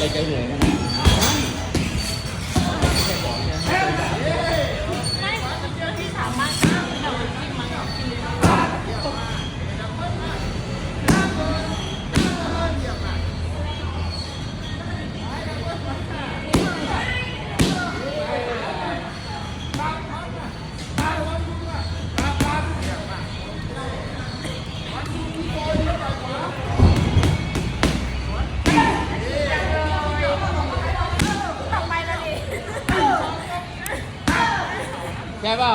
来给你 ได้เปล่า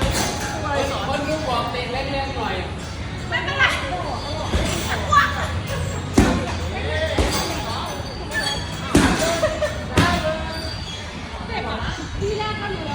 ดีแรกก็รู้